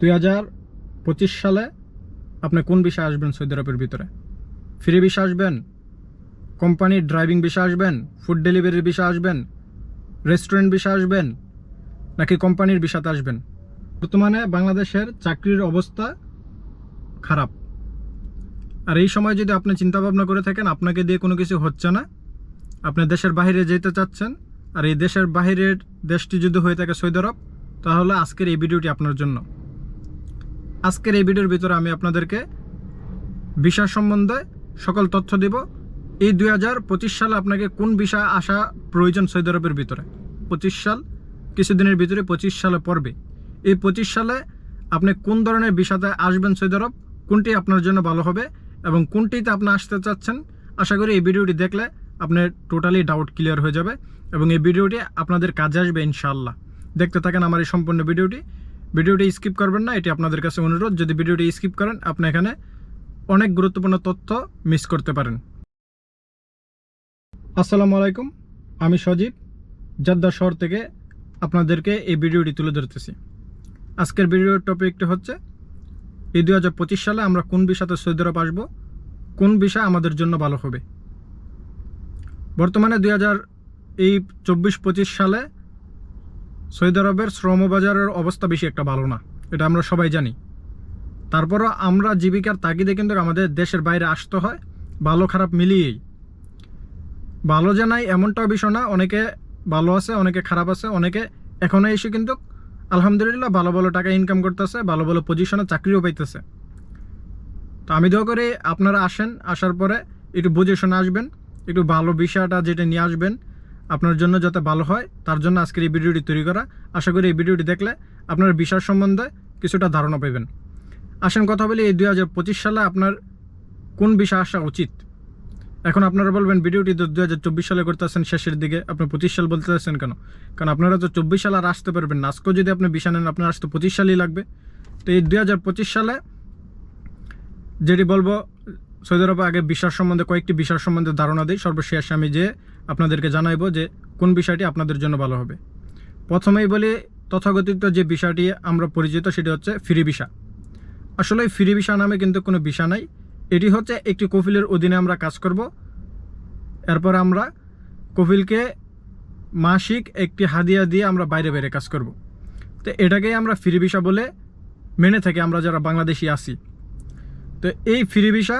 দুই হাজার পঁচিশ সালে আপনি কোন বিষয়ে আসবেন সৌদি আরবের ভিতরে? ফ্রি বিষয় আসবেন? কোম্পানির ড্রাইভিং বিষয় আসবেন? ফুড ডেলিভারির বিষয় আসবেন? রেস্টুরেন্ট বিষয় আসবেন? নাকি কোম্পানির বিষয়তে আসবেন? বর্তমানে বাংলাদেশের চাকরির অবস্থা খারাপ। আর এই সময় যদি আপনি চিন্তা ভাবনা করে থাকেন, আপনাকে দিয়ে কোনো কিছু হচ্ছে না। আপনি দেশের বাইরে যেতে চাচ্ছেন, আর এই দেশের বাইরের দেশটি যদি হয়ে থাকে সৌদি আরব, তাহলে আজকের এই ভিডিওটি আপনার জন্য। আজকের এই ভিডিওর ভিতরে আমি আপনাদেরকে বিষয় সম্বন্ধে সকল তথ্য দেব। এই দুই হাজার পঁচিশ সালে আপনাকে কোন বিষয় আসা প্রয়োজন সৌদি আরবের ভিতরে? পঁচিশ সাল, কিছুদিনের ভিতরে পঁচিশ সালে পড়বে। এই পঁচিশ সালে আপনি কোন ধরনের বিষয়তে আসবেন সৌদি আরব? কোনটি আপনার জন্য ভালো হবে? এবং কোনটিতে আপনি আসতে চাচ্ছেন? আশা করি এই ভিডিওটি দেখলে আপনার টোটালি ডাউট ক্লিয়ার হয়ে যাবে এবং এই ভিডিওটি আপনাদের কাজে আসবে ইনশাআল্লাহ। দেখতে থাকেন আমার এই সম্পূর্ণ ভিডিওটি। ভিডিওটি স্কিপ করবেন না, এটি আপনাদের কাছে অনুরোধ। যদি ভিডিওটি স্কিপ করেন, আপনি এখানে অনেক গুরুত্বপূর্ণ তথ্য মিস করতে পারেন। আসসালামু আলাইকুম, আমি সজীব, জাদ্দা শহর থেকে আপনাদেরকে এই ভিডিওটি তুলে ধরতেছি। আজকের ভিডিওর টপিকটি হচ্ছে, এই দু হাজার পঁচিশ সালে আমরা কোন বিষয়তে সৌদি আরব আসব, কোন বিষয় আমাদের জন্য ভালো হবে? বর্তমানে দুই হাজার এই চব্বিশ পঁচিশ সালে সৌদি আরবের শ্রমবাজারের অবস্থা বেশি একটা ভালো না, এটা আমরা সবাই জানি। তারপরও আমরা জীবিকার তাগিদে কিন্তু আমাদের দেশের বাইরে আসতে হয়, ভালো খারাপ মিলিয়েই। ভালো যে নাই এমনটাও বিষয় না, অনেকে ভালো আছে, অনেকে খারাপ আছে, অনেকে এখনও এসে কিন্তু আলহামদুলিল্লাহ ভালো ভালো টাকা ইনকাম করতেছে, ভালো ভালো পজিশনে চাকরিও পাইতেছে। তো আমি দোয়া করি আপনারা আসেন, আসার পরে একটু বুঝে শুনে আসবেন, একটু ভালো বিষয়টা যেটা নিয়ে আসবেন আপনার জন্য যাতে ভালো হয়, তার জন্য আজকের এই ভিডিওটি তৈরি করা। আশা করি এই ভিডিওটি দেখলে আপনার বিষয় সম্বন্ধে কিছুটা ধারণা পাবেন আসেন কথা বলি, এই দুই হাজার পঁচিশ সালে আপনার কোন বিষয় আসা উচিত? এখন আপনারা বলবেন, ভিডিওটি তো দু হাজার চব্বিশ সালে করতেছেন, শেষের দিকে আপনি পঁচিশ সাল বলতে চাচ্ছেন কেন? কারণ আপনারা তো চব্বিশ সাল আর আসতে পারবেন না। আজকেও যদি আপনি বিষয় নেন, আপনার আসতে পঁচিশ সালই লাগবে। তো এই দুই হাজার পঁচিশ সালে যেটি বলব, সৌদি আরবে আগে বিষয় সম্বন্ধে কয়েকটি বিষয় সম্বন্ধে ধারণা দিই। সর্বশেষ আমি যে আপনাদেরকে জানাইবো যে কোন বিষয়টি আপনাদের জন্য ভালো হবে। প্রথমেই বলি, তথাকথিত যে বিষয়টি আমরা পরিচিত সেটি হচ্ছে ফ্রি ভিসা। আসলে ফ্রি ভিসা নামে কিন্তু কোনো ভিসা নাই। এটি হচ্ছে একটি কফিলের অধীনে আমরা কাজ করব। এরপর আমরা কফিলকে মাসিক একটি হাদিয়া দিয়ে আমরা বাইরে বাইরে কাজ করব। তো এটাকেই আমরা ফ্রি ভিসা বলে মেনে থাকি আমরা যারা বাংলাদেশি আছি। তো এই ফ্রি ভিসা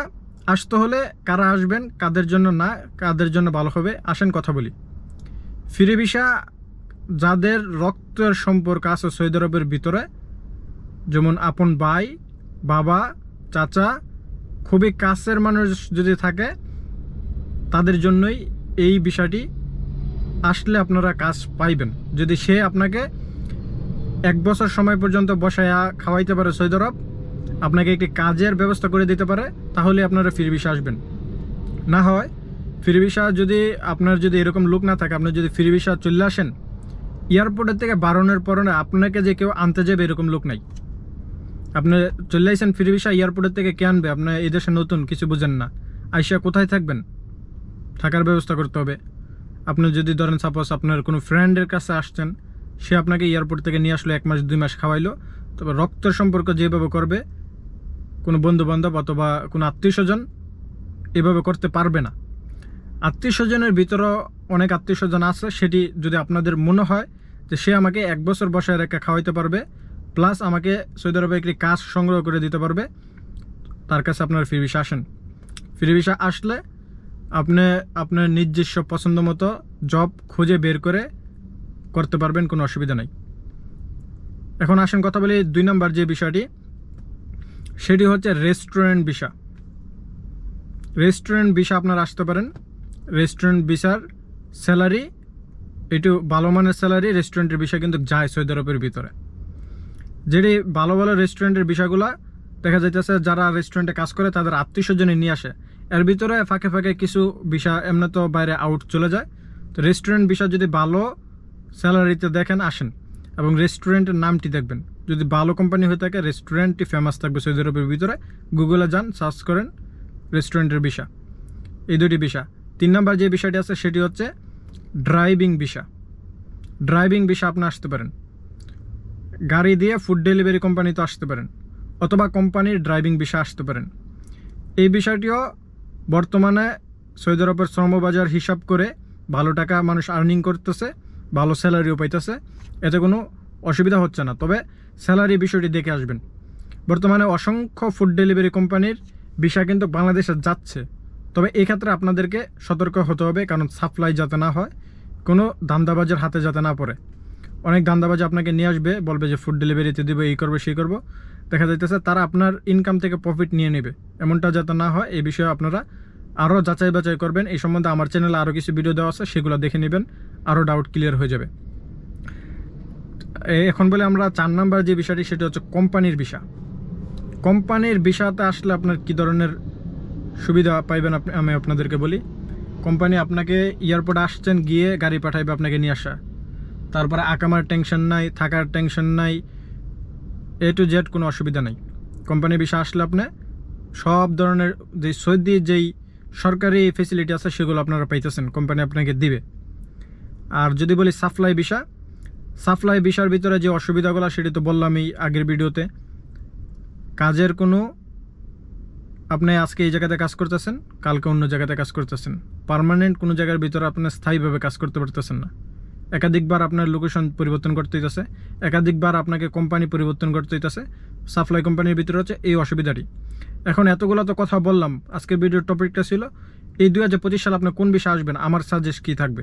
আসতে হলে কারা আসবেন, কাদের জন্য না, কাদের জন্য ভালো হবে, আসেন কথা বলি। ফিরে ভিসা যাদের রক্তের সম্পর্ক আছে সৌদি আরবের ভিতরে, যেমন আপন ভাই, বাবা, চাচা, খুবই কাছের মানুষ যদি থাকে, তাদের জন্যই এই বিষয়টি আসলে আপনারা কাজ পাইবেন। যদি সে আপনাকে এক বছর সময় পর্যন্ত বসায়া খাওয়াইতে পারে সৌদি আরব আপনাকে একটি কাজের ব্যবস্থা করে দিতে পারে, তাহলে আপনারা ফ্রি ভিসা আসবেন। না হয়, ফ্রি ভিসা যদি আপনার যদি এরকম লোক না থাকে আপনার যদি ফ্রি ভিসা চলে আসেন, এয়ারপোর্টের থেকে বারণের পরনে আপনাকে যে কেউ আনতে যাবে এরকম লোক নাই। আপনি চলে আসেন ফ্রি ভিসা এয়ারপোর্টের থেকে কে আনবে? আপনার এই দেশে নতুন, কিছু বুঝেন না। আইসা কোথায় থাকবেন? থাকার ব্যবস্থা করতে হবে। আপনি যদি ধরেন সাপোজ আপনার কোনো ফ্রেন্ডের কাছে আসছেন, সে আপনাকে এয়ারপোর্ট থেকে নিয়ে আসলো, এক মাস, দুই মাস খাওয়াইলো তবে রক্তের সম্পর্ক যেভাবে করবে, কোনো বন্ধু বান্ধব অথবা কোনো আত্মীয় স্বজন এভাবে করতে পারবে না। আত্মীয় স্বজনের ভিতরেও অনেক আত্মীয় স্বজন আছে, সেটি যদি আপনাদের মনে হয় যে সে আমাকে এক বছর বসায় রেখে খাওয়াইতে পারবে, প্লাস আমাকে সৌদি আরবে একটি কাজ সংগ্রহ করে দিতে পারবে, তার কাছে আপনার ফ্রি ভিসা আসেন। ফ্রি ভিসা আসলে আপনি আপনার নিজস্ব পছন্দ মতো জব খুঁজে বের করে করতে পারবেন, কোনো অসুবিধা নেই। এখন আসেন কথা বলি দুই নম্বর যে বিষয়টি, সেটি হচ্ছে রেস্টুরেন্ট ভিসা রেস্টুরেন্ট ভিসা আপনারা আসতে পারেন। রেস্টুরেন্ট ভিসার স্যালারি একটু ভালো মানের স্যালারি রেস্টুরেন্টের বিষয় কিন্তু যায় সৌদি আরবের ভিতরে। যেটি ভালো ভালো রেস্টুরেন্টের বিষয়গুলো দেখা যাইতেছে যারা রেস্টুরেন্টে কাজ করে, তাদের আত্মীয় স্বজনে নিয়ে আসে। এর ভিতরে ফাঁকে ফাঁকে কিছু বিষয় এমনি তো বাইরে আউট চলে যায়। তো রেস্টুরেন্ট বিষয় যদি ভালো স্যালারিতে দেখেন, আসেন। এবং রেস্টুরেন্টের নামটি দেখবেন। যদি ভালো কোম্পানি হয়ে থাকে রেস্টুরেন্টটি ফেমাস থাকবে সৌদি আরবের ভিতরে। গুগলে যান সার্চ করেন রেস্টুরেন্টের বিষয় এই দুটি বিষয় তিন নম্বর যে বিষয়টি আছে, সেটি হচ্ছে ড্রাইভিং বিষয় ড্রাইভিং বিষয় আপনি আসতে পারেন। গাড়ি দিয়ে ফুড ডেলিভারি কোম্পানিতে আসতে পারেন, অথবা কোম্পানির ড্রাইভিং বিষয় আসতে পারেন। এই বিষয়টিও বর্তমানে সৌদি আরবের শ্রমবাজার হিসাব করে ভালো টাকা মানুষ আর্নিং করতেছে। ভালো স্যালারিও পাইতেছে। এতে কোনো অসুবিধা হচ্ছে না। তবে স্যালারি বিষয়টি দেখে আসবেন। বর্তমানে অসংখ্য ফুড ডেলিভারি কোম্পানির বিষয় কিন্তু বাংলাদেশে যাচ্ছে। তবে এক্ষেত্রে আপনাদেরকে সতর্ক হতে হবে, কারণ সাপ্লাই যাতে না হয়, কোনো দান্দাবাজের হাতে যাতে না পড়ে। অনেক দান্দাবাজ আপনাকে নিয়ে আসবে, বলবে যে ফুড ডেলিভারিতে দেবে, এই করবে, সেই করব। দেখা যাইতেছে তারা আপনার ইনকাম থেকে প্রফিট নিয়ে নেবে। এমনটা যাতে না হয়, এই বিষয়ে আপনারা আরও যাচাই বাছাই করবেন। এই সম্বন্ধে আমার চ্যানেলে আরও কিছু ভিডিও দেওয়া আছে, সেগুলো দেখে নেবেন আরও ডাউট ক্লিয়ার হয়ে যাবে। এখন বলে আমরা চার নাম্বার যে বিষয়টি, সেটা হচ্ছে কোম্পানির বিষয় কোম্পানির বিষয়তে আসলে আপনার কি ধরনের সুবিধা পাইবেন আপনি, আমি আপনাদেরকে বলি। কোম্পানি আপনাকে এয়ারপোর্টে আসছেন, গিয়ে গাড়ি পাঠাইবে আপনাকে নিয়ে আসা তারপরে আকামার টেনশন নাই, থাকার টেনশন নাই এ টু জেড কোনো অসুবিধা নেই। কোম্পানি বিষয় আসলে আপনি সব ধরনের যে সৌদি যেই সরকারি ফেসিলিটি আছে, সেগুলো আপনারা পাইতেছেন কোম্পানি আপনাকে দিবে। আর যদি বলি সাপ্লাই বিষয় সাপ্লাই বিষয়ের ভিতরে যে অসুবিধাগুলো, সেটি তো বললামই আগের ভিডিওতে। কাজের কোনো, আপনি আজকে এই জায়গাতে কাজ করতেছেন, কালকে অন্য জায়গাতে কাজ করতেছেন। পার্মানেন্ট কোনো জায়গার ভিতরে আপনি স্থায়ীভাবে কাজ করতে পারতেছেন না। একাধিকবার আপনার লোকেশন পরিবর্তন করতে হইতেছে, একাধিকবার আপনাকে কোম্পানি পরিবর্তন করতে হইতেছে সাপ্লাই কোম্পানির ভিতরে হচ্ছে এই অসুবিধাটি। এখন এতগুলো তো কথা বললাম। আজকের ভিডিওর টপিকটা ছিল, এই দুই হাজার পঁচিশ সালে আপনি কোন বিষয়ে আসবেন? আমার সাজেস্ট কী থাকবে?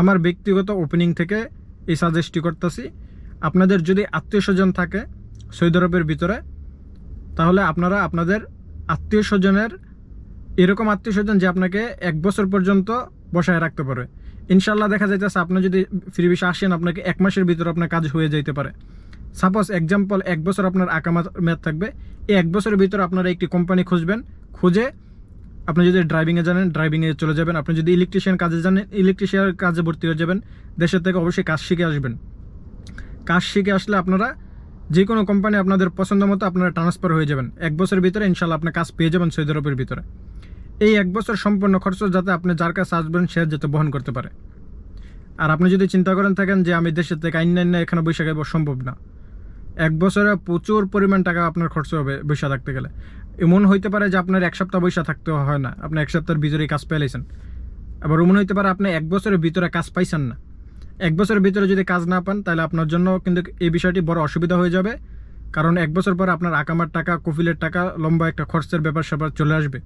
আমার ব্যক্তিগত ওপেনিং থেকে এই সাজেস্টটি করতেছি। আপনাদের যদি আত্মীয় স্বজন থাকে সৌদি আরবের ভিতরে, তাহলে আপনারা আপনাদের আত্মীয় স্বজনের, এরকম আত্মীয় স্বজন যে আপনাকে এক বছর পর্যন্ত বসায় রাখতে পারে। ইনশাল্লাহ দেখা যাইতেছে, আপনি যদি ফ্রি ভিসা আসেন, আপনাকে এক মাসের ভিতরে আপনার কাজ হয়ে যাইতে পারে। সাপোজ এক্সাম্পল এক বছর আপনার আকামা মেয়াদ থাকবে। এই এক বছরের ভিতরে আপনারা একটি কোম্পানি খুঁজবেন। খুঁজে আপনি যদি ড্রাইভিংয়ে জানেন ড্রাইভিংয়ে চলে যাবেন। আপনি যদি ইলেকট্রিশিয়ান কাজে জানেন ইলেকট্রিশিয়ান কাজে ভর্তি হয়ে যাবেন। দেশের থেকে অবশ্যই কাজ শিখে আসবেন। কাজ শিখে আসলে আপনারা যে কোনো কোম্পানি আপনাদের পছন্দ মতো আপনারা ট্রান্সফার হয়ে যাবেন। এক বছরের ভিতরে ইনশাল্লাহ আপনি কাজ পেয়ে যাবেন সৌদি আরবের ভিতরে। এই এক বছর সম্পূর্ণ খরচ যাতে আপনি যার কাছে আসবেন, সে যাতে বহন করতে পারে। আর আপনি যদি চিন্তা করেন থাকেন যে আমি দেশের থেকে আইন এখানে বৈশাখ সম্ভব না। এক বছরে প্রচুর পরিমাণ টাকা আপনার খরচ হবে বৈশা থাকতে গেলে। এমন হইতে পারে যে আপনার এক সপ্তাহ বৈশা থাকতে হয় না, আপনি এক সপ্তাহের ভিতরেই কাজ পেলেছেন আবার এমন হইতে পারে আপনি এক বছরের ভিতরে কাজ পাইছেন না। এক বছরের ভিতরে যদি কাজ না পান, তাহলে আপনার জন্য কিন্তু এই বিষয়টি বড় অসুবিধা হয়ে যাবে। কারণ এক বছর পর আপনার আকামার টাকা, কফিলের টাকা, লম্বা একটা খরচের ব্যাপার স্যাপার চলে আসবে।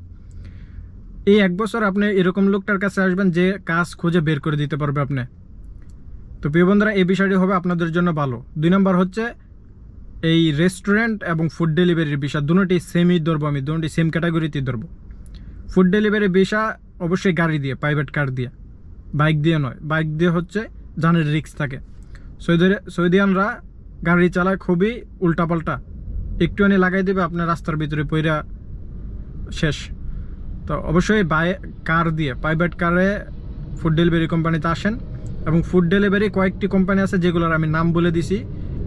এই এক বছর আপনি এরকম লোকটার কাছে আসবেন যে কাজ খুঁজে বের করে দিতে পারবে আপনি। তো প্রিয় বন্ধুরা, এই বিষয়টি হবে আপনাদের জন্য ভালো। দুই নম্বর হচ্ছে এই রেস্টুরেন্ট এবং ফুড ডেলিভারির বিষয় দুটোটি সেমই ধরবো আমি দুটি সেম ক্যাটাগরিতেই ধরবো। ফুড ডেলিভারি বিষয় অবশ্যই গাড়ি দিয়ে প্রাইভেট কার দিয়ে বাইক দিয়ে নয়। বাইক দিয়ে হচ্ছে জানের রিক্স থাকে। সৌদি সৌদিয়ানরা গাড়ি চালায় খুবই উল্টাপাল্টা। একটুখানি লাগাই দেবে, আপনার রাস্তার ভিতরে পইরা শেষ। তো অবশ্যই বাই কার দিয়ে প্রাইভেট কারে ফুড ডেলিভারি কোম্পানিতে আসেন এবং ফুড ডেলিভারি কয়েকটি কোম্পানি আছে যেগুলোর আমি নাম বলে দিছি।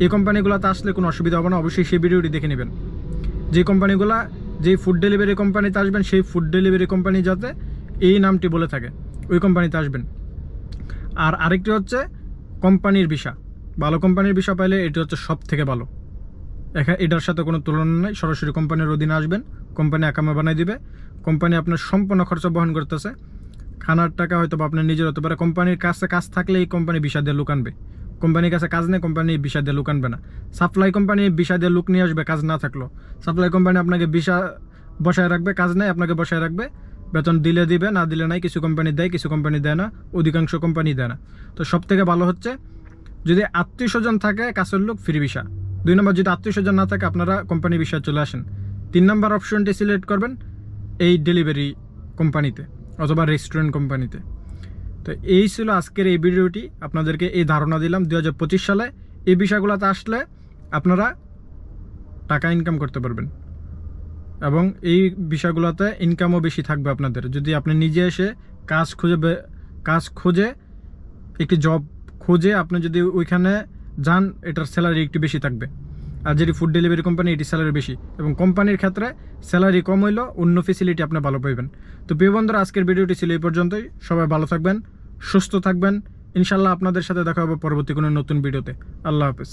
এই কোম্পানিগুলোতে আসলে কোনো অসুবিধা হবে না, অবশ্যই সেই ভিডিওটি দেখে নেবেন। যে কোম্পানিগুলো যেই ফুড ডেলিভারি কোম্পানিতে আসবেন, সেই ফুড ডেলিভারি কোম্পানি যাতে এই নামটি বলে থাকে, ওই কোম্পানিতে আসবেন। আর আরেকটি হচ্ছে কোম্পানির ভিসা। ভালো কোম্পানির ভিসা পাইলে এটি হচ্ছে সব থেকে ভালো এটার সাথে কোনো তুলনা নেই, সরাসরি কোম্পানির অধীনে আসবেন, কোম্পানি একামে বানাই দিবে, কোম্পানি আপনার সম্পূর্ণ খরচা বহন করতেছে। খানার টাকা হয়তো বা আপনার নিজের হতে পারে, কোম্পানির কাছে কাজ থাকলে এই কোম্পানি ভিসা দিয়ে লুক আনবে। কোম্পানির কাছে কাজ নেই, কোম্পানি ভিসা দিয়ে লুক আনবে না। সাপ্লাই কোম্পানি ভিসা দিয়ে লুক নিয়ে আসবে, কাজ না থাকল। সাপ্লাই কোম্পানি আপনাকে ভিসা বসায় রাখবে, কাজ নেই, আপনাকে বসায় রাখবে। বেতন দিলে দিবে, না দিলে নাই, কিছু কোম্পানি দেয়, কিছু কোম্পানি দেয় না, অধিকাংশ কোম্পানি দেয় না। তো সব থেকে ভালো হচ্ছে, যদি আত্মীয় স্বজন থাকে, কাছের লোক, ফ্রি ভিসা দুই নম্বর, যদি আত্মীয় স্বজন না থাকে, আপনারা কোম্পানি বিষয়ে চলে আসেন। তিন নম্বর অপশনটি সিলেক্ট করবেন, এই ডেলিভারি কোম্পানিতে, অথবা রেস্টুরেন্ট কোম্পানিতে। তো এই ছিল আজকের এই ভিডিওটি। আপনাদেরকে এই ধারণা দিলাম দু হাজার পঁচিশ সালে এই বিষয়গুলোতে আসলে আপনারা টাকা ইনকাম করতে পারবেন। এবং এই বিষয়গুলোতে ইনকামও বেশি থাকবে আপনাদের। যদি আপনি নিজে এসে কাজ খুঁজে কাজ খুঁজে, একটি জব খুঁজে আপনি যদি ওইখানে যান, এটার স্যালারি একটু বেশি থাকবে। আর যেটি ফুড ডেলিভারি কোম্পানি এটি স্যালারি বেশি। এবং কোম্পানির ক্ষেত্রে স্যালারি কম হইলেও অন্য ফেসিলিটি আপনি ভালো পাইবেন। তো প্রিয় বন্ধুরা, আজকের ভিডিওটি ছিল এই পর্যন্তই। সবাই ভালো থাকবেন। সুস্থ থাকবেন। ইনশাল্লাহ আপনাদের সাথে দেখা হবে পরবর্তী কোনো নতুন ভিডিওতে। আল্লাহ হাফেজ।